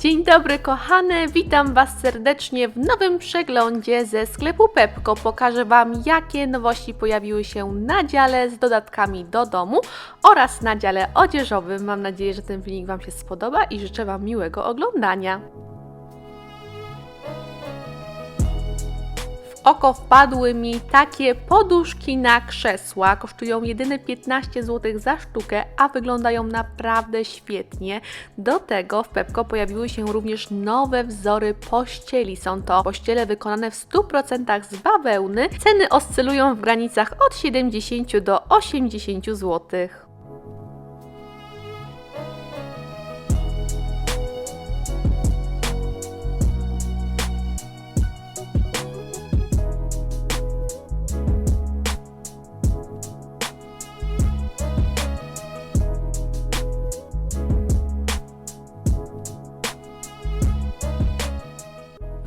Dzień dobry kochane, witam Was serdecznie w nowym przeglądzie ze sklepu Pepko. Pokażę Wam jakie nowości pojawiły się na dziale z dodatkami do domu oraz na dziale odzieżowym. Mam nadzieję, że ten filmik Wam się spodoba i życzę Wam miłego oglądania. W oko wpadły mi takie poduszki na krzesła. Kosztują jedyne 15 zł za sztukę, a wyglądają naprawdę świetnie. Do tego w Pepko pojawiły się również nowe wzory pościeli. Są to pościele wykonane w 100% z bawełny. Ceny oscylują w granicach od 70 do 80 zł.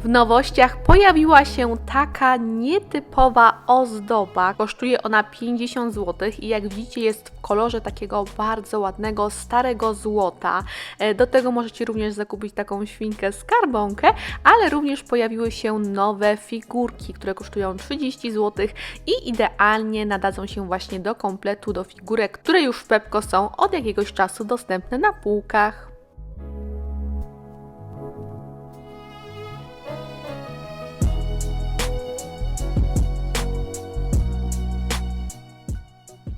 W nowościach pojawiła się taka nietypowa ozdoba. Kosztuje ona 50 zł i jak widzicie jest w kolorze takiego bardzo ładnego, starego złota. E, Do tego możecie również zakupić taką świnkę skarbonkę, ale również pojawiły się nowe figurki, które kosztują 30 zł i idealnie nadadzą się właśnie do kompletu, do figurek, które już w Pepko są od jakiegoś czasu dostępne na półkach.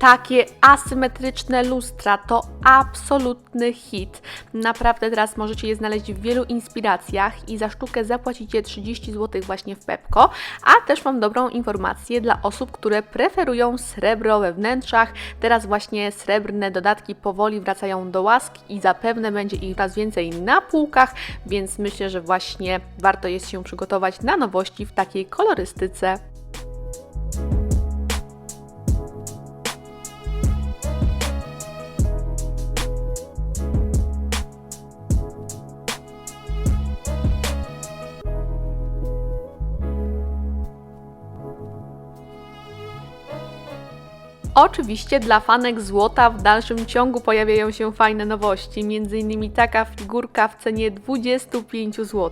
Takie asymetryczne lustra to absolutny hit. Naprawdę teraz możecie je znaleźć w wielu inspiracjach i za sztukę zapłacicie 30 zł właśnie w Pepko. A też mam dobrą informację dla osób, które preferują srebro we wnętrzach. Teraz właśnie srebrne dodatki powoli wracają do łask i zapewne będzie ich coraz więcej na półkach, więc myślę, że właśnie warto jest się przygotować na nowości w takiej kolorystyce. Oczywiście dla fanek złota w dalszym ciągu pojawiają się fajne nowości, m.in. taka figurka w cenie 25 zł,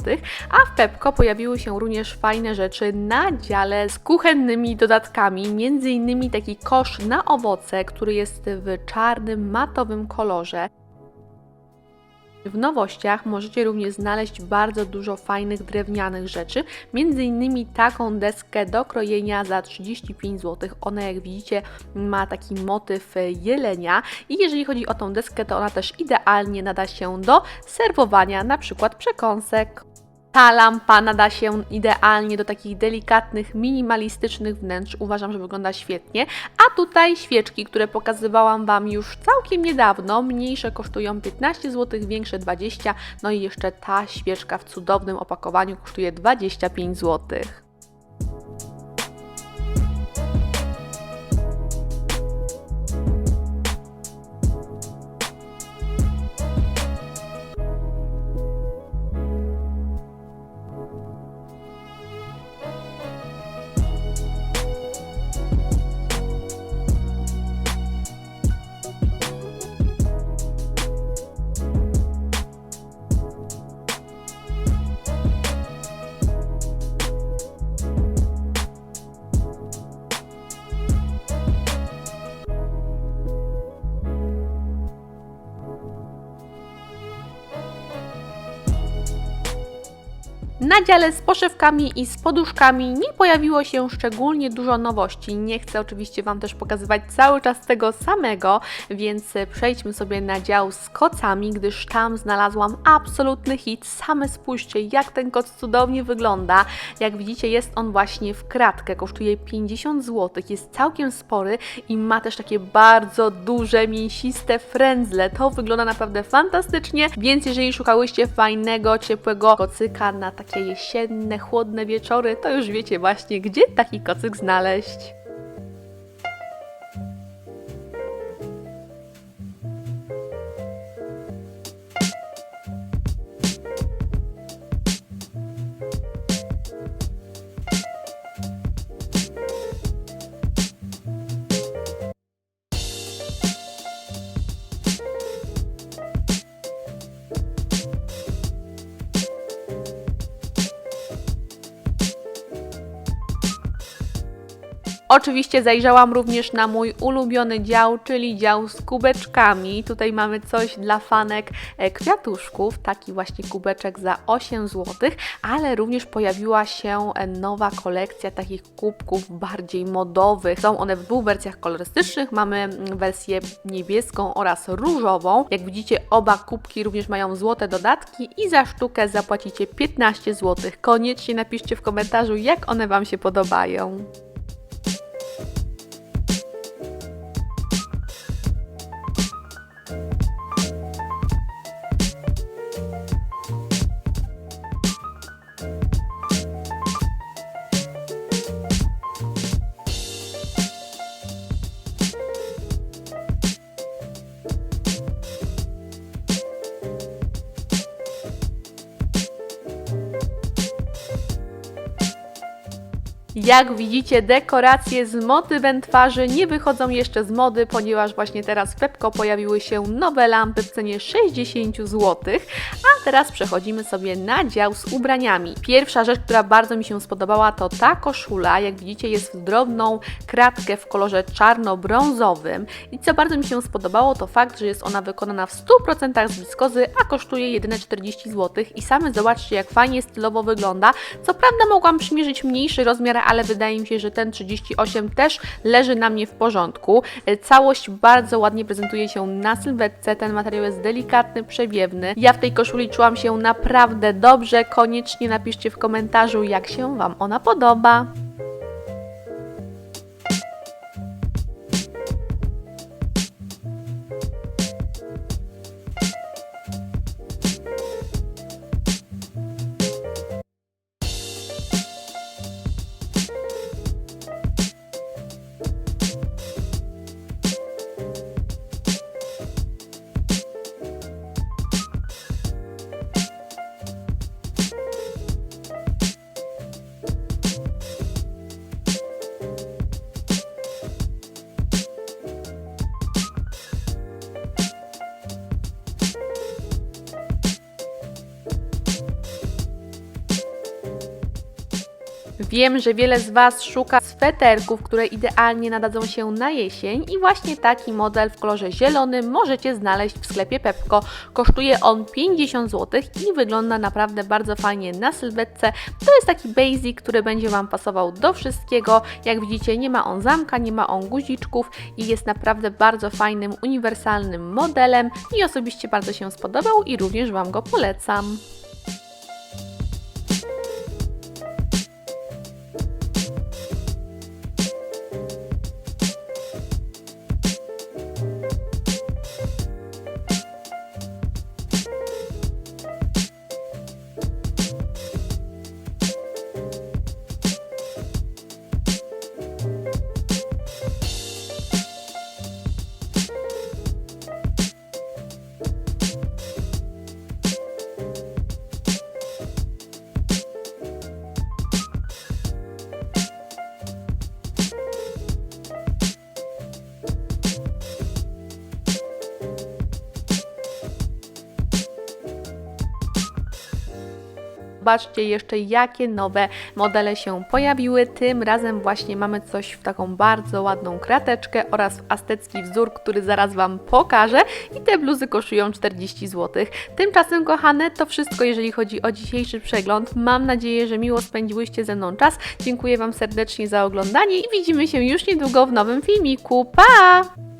a w Pepko pojawiły się również fajne rzeczy na dziale z kuchennymi dodatkami, m.in. taki kosz na owoce, który jest w czarnym, matowym kolorze. W nowościach możecie również znaleźć bardzo dużo fajnych drewnianych rzeczy, innymi taką deskę do krojenia za 35 zł. Ona jak widzicie ma taki motyw jelenia i jeżeli chodzi o tą deskę, to ona też idealnie nada się do serwowania na przykład przekąsek. Ta lampa nada się idealnie do takich delikatnych, minimalistycznych wnętrz. Uważam, że wygląda świetnie. A tutaj świeczki, które pokazywałam Wam już całkiem niedawno. Mniejsze kosztują 15 zł, większe 20. No i jeszcze ta świeczka w cudownym opakowaniu kosztuje 25 zł. Na dziale z poszewkami i z poduszkami nie pojawiło się szczególnie dużo nowości. Nie chcę oczywiście Wam też pokazywać cały czas tego samego, więc przejdźmy sobie na dział z kocami, gdyż tam znalazłam absolutny hit. Same spójrzcie, jak ten koc cudownie wygląda. Jak widzicie, jest on właśnie w kratkę, kosztuje 50 zł, jest całkiem spory i ma też takie bardzo duże, mięsiste frędzle. To wygląda naprawdę fantastycznie, więc jeżeli szukałyście fajnego, ciepłego kocyka na takie jesienne, chłodne wieczory, to już wiecie właśnie, gdzie taki kocyk znaleźć. Oczywiście zajrzałam również na mój ulubiony dział, czyli dział z kubeczkami. Tutaj mamy coś dla fanek e, kwiatuszków, taki właśnie kubeczek za 8 zł, ale również pojawiła się e, nowa kolekcja takich kubków bardziej modowych. Są one w dwóch wersjach kolorystycznych. Mamy mm, wersję niebieską oraz różową. Jak widzicie, oba kubki również mają złote dodatki i za sztukę zapłacicie 15 zł. Koniecznie napiszcie w komentarzu, jak one Wam się podobają. Jak widzicie, dekoracje z motywem twarzy nie wychodzą jeszcze z mody, ponieważ właśnie teraz w Pepko pojawiły się nowe lampy w cenie 60 zł. A teraz przechodzimy sobie na dział z ubraniami. Pierwsza rzecz, która bardzo mi się spodobała, to ta koszula. Jak widzicie, jest w drobną kratkę w kolorze czarno-brązowym. I co bardzo mi się spodobało, to fakt, że jest ona wykonana w 100% z wiskozy, a kosztuje jedyne 40 zł. I same zobaczcie, jak fajnie stylowo wygląda. Co prawda mogłam przymierzyć mniejszy rozmiar, ale wydaje mi się, że ten 38 też leży na mnie w porządku. E, Całość bardzo ładnie prezentuje się na sylwetce, ten materiał jest delikatny, przewiewny. Ja w tej koszuli czułam się naprawdę dobrze. Koniecznie napiszcie w komentarzu, jak się Wam ona podoba. Wiem, że wiele z Was szuka sweterków, które idealnie nadadzą się na jesień i właśnie taki model w kolorze zielonym możecie znaleźć w sklepie Pepko. Kosztuje on 50 zł i wygląda naprawdę bardzo fajnie na sylwetce. To jest taki basic, który będzie Wam pasował do wszystkiego. Jak widzicie, nie ma on zamka, nie ma on guziczków i jest naprawdę bardzo fajnym, uniwersalnym modelem. Mi osobiście bardzo się spodobał i również Wam go polecam. Zobaczcie jeszcze, jakie nowe modele się pojawiły. Tym razem właśnie mamy coś w taką bardzo ładną krateczkę oraz w aztecki wzór, który zaraz Wam pokażę. I te bluzy kosztują 40 zł. Tymczasem, kochane, to wszystko, jeżeli chodzi o dzisiejszy przegląd. Mam nadzieję, że miło spędziłyście ze mną czas. Dziękuję Wam serdecznie za oglądanie i widzimy się już niedługo w nowym filmiku. Pa!